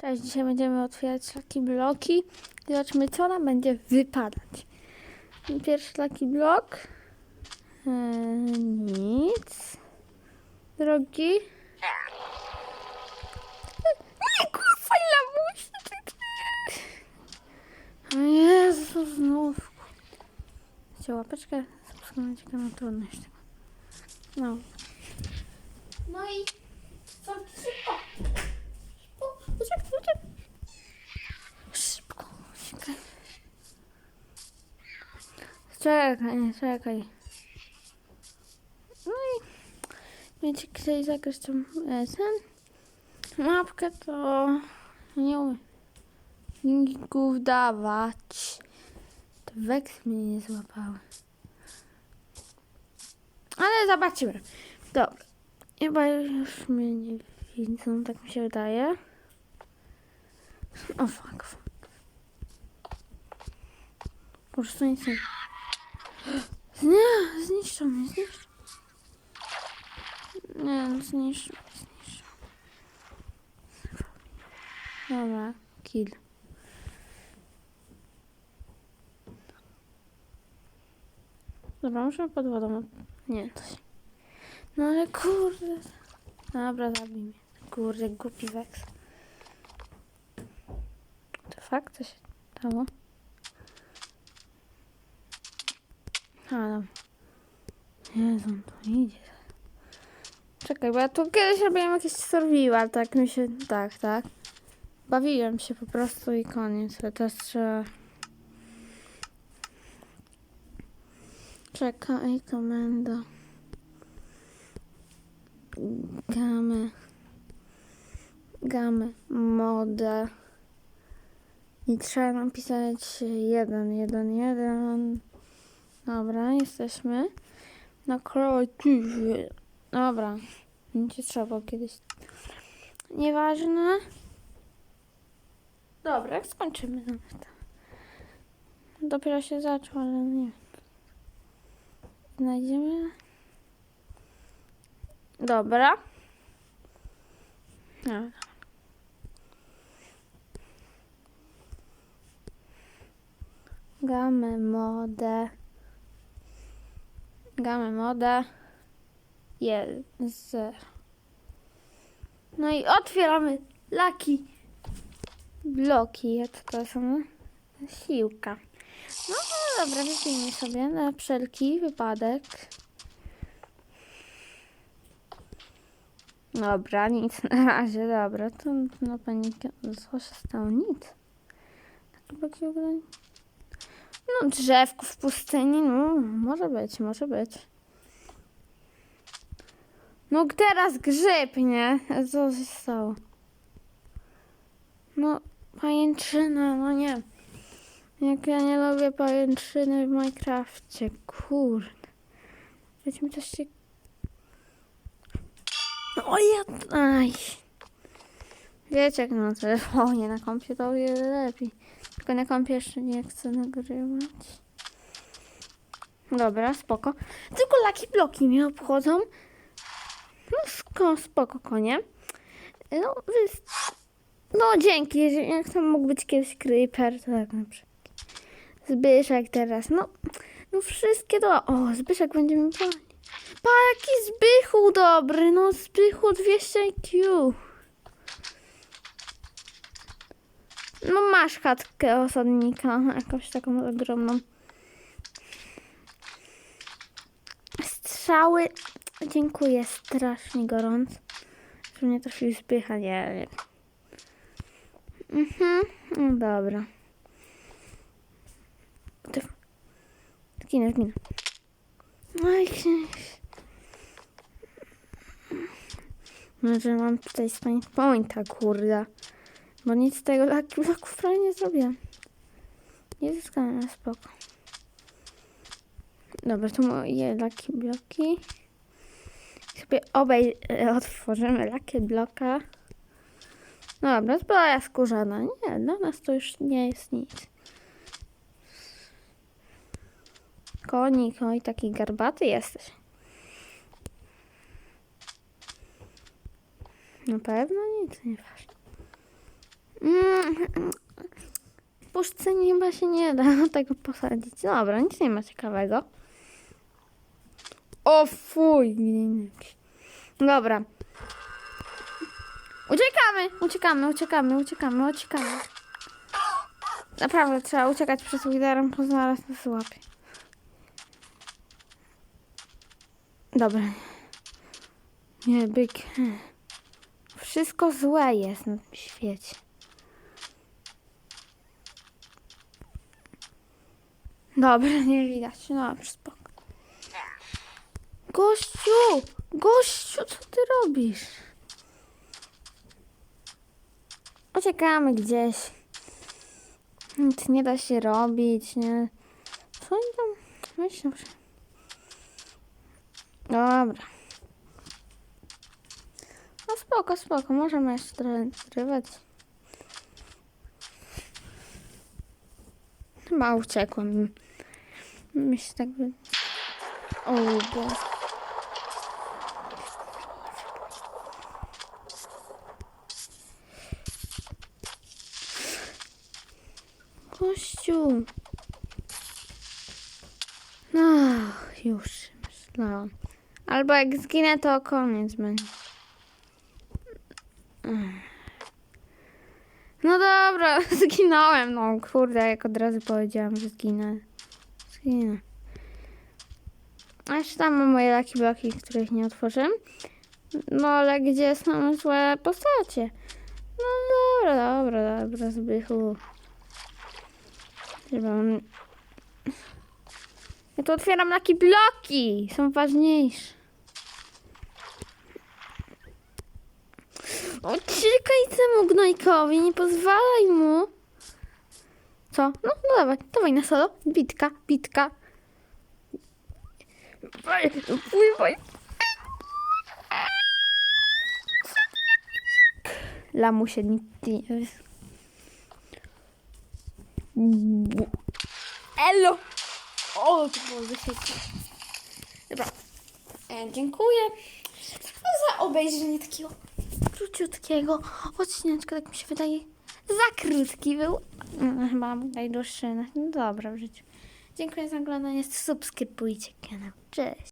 Cześć, dzisiaj będziemy otwierać Lucky Bloki i zobaczymy co nam będzie wypadać. Pierwszy Lucky Block. Eee, nic. Drugi. Nie, kurwa, lamuś! O Jezu, znów. Chcę łapeczkę, subskrybować kanał, trudność tego. No. No i co? Szybko! Szybko, uciekaj, uciekaj. Szybko, uciekaj. Czekaj, czekaj. No i wiecie, kiedy zagrać tą e, ten mapkę, to nie umiem dawać. To weks mnie nie złapały. Ale zobaczymy. Dobra. Chyba już mnie nie widzą, tak mi się wydaje. O fuck. fuck. Po prostu nic nie... Zniszczą mnie, zniszczą. Nie, no zniszczą, zniszczą. Dobra, kill. Dobra, muszę pod wodą. Nie, to się... No ale kurde. Dobra, zabij mnie. Kurde, głupi weks. To fakt, co się stało? A, dobra. Jezu, on tu idzie. Czekaj, bo ja tu kiedyś robiłem jakieś survival, tak mi się... Tak, tak. Bawiłem się po prostu i koniec. Ale teraz trzeba... Czekaj, komenda. Gamę. Gamę. Modę. I trzeba napisać jeden, jeden, jeden. Dobra, jesteśmy na kreatywie. Dobra. Będzie trzeba kiedyś. Nieważne. Dobra, jak skończymy nawet. Dopiero się zaczął, ale nie wiem. Znajdziemy. Dobra. Dobra. Gamę modę. Gamę modę. Jest. No i otwieramy laki bloki. Jak to są? Siłka. No, no dobra, wypijmy sobie na wszelki wypadek. Dobra, nic na razie, dobra, to no panikę, co stało? Nic. Tak nie- No drzewku w pustyni, no może być, może być. No teraz grzyb, nie? Co się stało? No pajęczyna, no nie. Jak ja nie lubię pajęczyny w Minecrafcie, kurde. Mi coś się... O ja... Aj. Wiecie jak na telefonie, na wiele lepiej. Tylko na kompie jeszcze nie chcę nagrywać. Dobra, spoko. Tylko laki bloki mnie obchodzą. No sko, spoko, konie. No, wy... No dzięki, jak to mógł być kiedyś creeper, to tak na przykład. Zbyszek teraz, no, no wszystkie to. O, Zbyszek będzie mi bronić. Pa, jaki Zbychu dobry, no Zbychu 200 IQ. No masz chatkę osadnika, jakąś taką ogromną. Strzały, dziękuję, strasznie gorąco. Że mnie trafił Zbycha, nie wiem. Mhm, no dobra. Zginę, zginę. Oj, Może mam tutaj spine pointa, kurde. Bo nic z tego lucky blocków prawie nie zrobię. Nie zyskałem na spoko. Dobra, to moje lucky bloki. Sobie obej e, otworzymy lucky bloka. No dobra, zbroja skórzana. Nie, dla nas to już nie jest nic. Konik, oj, taki garbaty jesteś. Na pewno nic nie ważne. W puszce chyba się nie da tego posadzić. Dobra, nic nie ma ciekawego. O fuj. Dobra. Uciekamy, uciekamy, uciekamy, uciekamy, uciekamy. Naprawdę trzeba uciekać przed liderem, bo zaraz nas złapie. Dobra. Nie, byk. Wszystko złe jest na tym świecie. Dobra, nie widać. No, spoko. Gościu! Gościu, co ty robisz? Uciekamy gdzieś. Nic nie da się robić, nie? Co oni tam myślą? Dobra. No spoko, spoko. Możemy jeszcze trochę zrywać. Chyba uciekłem. Myślę tak. O Boże. Kościół. Ach, już myślałam. Albo jak zginę, to koniec będzie. Ech. No dobra, zginąłem. No kurde, jak od razu powiedziałam, że zginę. Zginę. A jeszcze tam mam moje laki bloki, których nie otworzę. No ale gdzie są złe postacie? No dobra, dobra, dobra, Zbychu. Chyba. Ja tu otwieram laki bloki. Są ważniejsze. Uciekaj temu gnojkowi, nie pozwalaj mu. Co? No, no dawaj, dawaj na solo. Bitka, bitka. Pływaj. Lamusie, nic nie Elo! O, to było wyświetne. Dobra. E, dziękuję za obejrzenie takiego króciutkiego odcineczka, tak mi się wydaje. Za krótki był. No, chyba najdłuższy. No dobra w życiu. Dziękuję za oglądanie. Subskrybujcie kanał. Cześć.